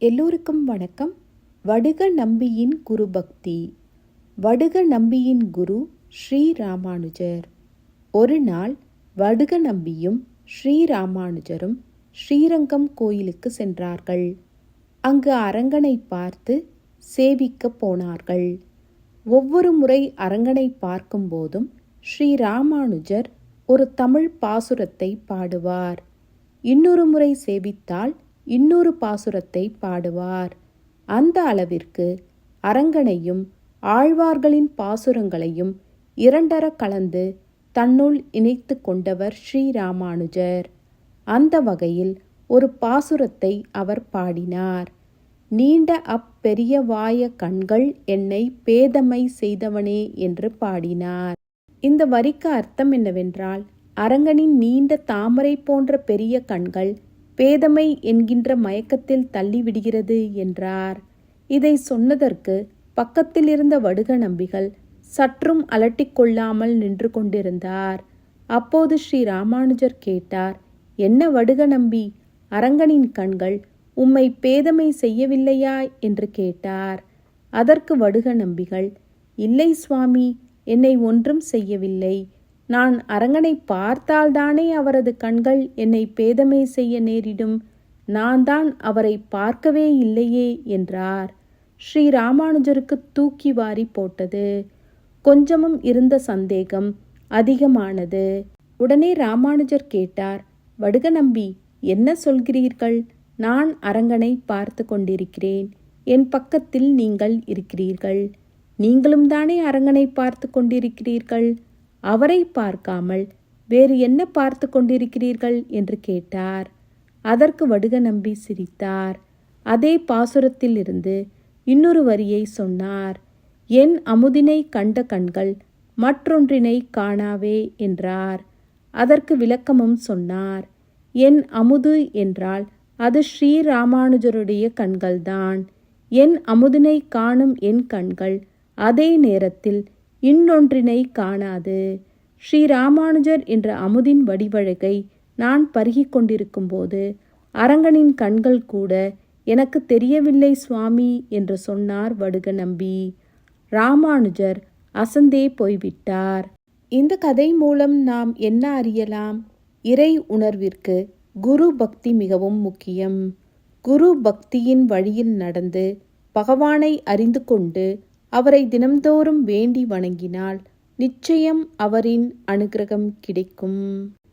எல்லோருக்கும் வணக்கம். வடுக நம்பியின் குரு பக்தி. வடுக நம்பியின் குரு ஸ்ரீ ராமானுஜர். ஒரு நாள் வடுக நம்பியும் ஸ்ரீ ராமானுஜரும் ஸ்ரீரங்கம் கோயிலுக்கு சென்றார்கள். அங்கு அரங்கனை பார்த்து சேவிக்க போனார்கள். ஒவ்வொரு முறை அரங்கனை பார்க்கும்போதும் ஸ்ரீ ராமானுஜர் ஒரு தமிழ் பாசுரத்தை பாடுவார். இன்னொரு முறை சேவித்தால் இன்னொரு பாசுரத்தை பாடுவார். அந்த அளவிற்கு அரங்கனையும் ஆழ்வார்களின் பாசுரங்களையும் இரண்டர கலந்து தன்னுள் இணைத்து கொண்டவர் ஸ்ரீராமானுஜர் அந்த வகையில் ஒரு பாசுரத்தை அவர் பாடினார். நீண்ட அப்பெரிய வாய கண்கள் என்னை பேதமை செய்தவனே என்று பாடினார். இந்த வரிக்கு அர்த்தம் என்னவென்றால் அரங்கனின் நீண்ட தாமரை போன்ற பெரிய கண்கள் பேதமை என்கின்ற மயக்கத்தில் தள்ளிவிடுகிறது என்றார். இதை சொன்னதற்கு பக்கத்தில் இருந்த வடுக நம்பிகள் சற்றும் அலட்டிக்கொள்ளாமல் நின்று கொண்டிருந்தார். அப்போது ஸ்ரீ ராமானுஜர் கேட்டார் என்ன வடுக நம்பி அரங்கனின் கண்கள் உம்மை பேதமை செய்யவில்லையா? என்று கேட்டார். அதற்கு வடுக நம்பிகள் இல்லை சுவாமி என்னை ஒன்றும் செய்யவில்லை. நான் அரங்கனை பார்த்தால்தானே அவரது கண்கள் என்னை பேதமை செய்ய நேரிடும். நான் தான் அவரை பார்க்கவே இல்லையே என்றார். ஸ்ரீ ராமானுஜருக்கு தூக்கி வாரி போட்டது. கொஞ்சமும் இருந்த சந்தேகம் அதிகமானது. உடனே ராமானுஜர் கேட்டார் வடுக நம்பி என்ன சொல்கிறீர்கள்? நான் அரங்கனை பார்த்து கொண்டிருக்கிறேன். என் பக்கத்தில் நீங்கள் இருக்கிறீர்கள். நீங்களும் தானே அரங்கனை பார்த்து கொண்டிருக்கிறீர்கள்? அவரை பார்க்காமல் வேறு என்ன பார்த்து கொண்டிருக்கிறீர்கள்? என்று கேட்டார். அதற்கு வடுக நம்பி சிரித்தார். அதே பாசுரத்தில் இருந்து இன்னொரு வரியை சொன்னார். என் அமுதினை கண்ட கண்கள் மற்றொன்றினை காணாவே என்றார். அதற்கு விளக்கமும் சொன்னார். என் அமுது என்றால் அது ஸ்ரீராமானுஜருடைய கண்கள்தான். என் அமுதினை காணும் என் கண்கள் அதே நேரத்தில் இன்னொன்றினை காணாது. ஸ்ரீராமானுஜர் என்ற அமுதின் வடிவழகை நான் பருகிக் கொண்டிருக்கும்போது அரங்கனின் கண்கள் கூட எனக்கு தெரியவில்லை சுவாமி என்று சொன்னார் வடுக நம்பி. ராமானுஜர் அசந்தே போய்விட்டார். இந்த கதை மூலம் நாம் என்ன அறியலாம்? இறை உணர்விற்கு குரு பக்தி மிகவும் முக்கியம். குரு பக்தியின் வழியில் நடந்து பகவானை அறிந்து கொண்டு அவரை தினம்தோறும் வேண்டி வணங்கினால் நிச்சயம் அவரின் அனுகிரகம் கிடைக்கும்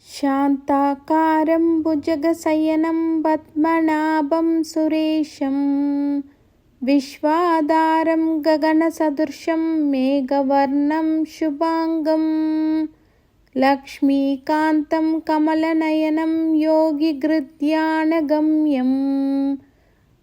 शान्ताकारं भुजगशयनं पद्मनाभं सुरेशं विश्वाधारं गगनसदृशं मेघवर्णं शुभाङ्गं लक्ष्मीकान्तं कमलनयनं योगिगृध्यानगम्यं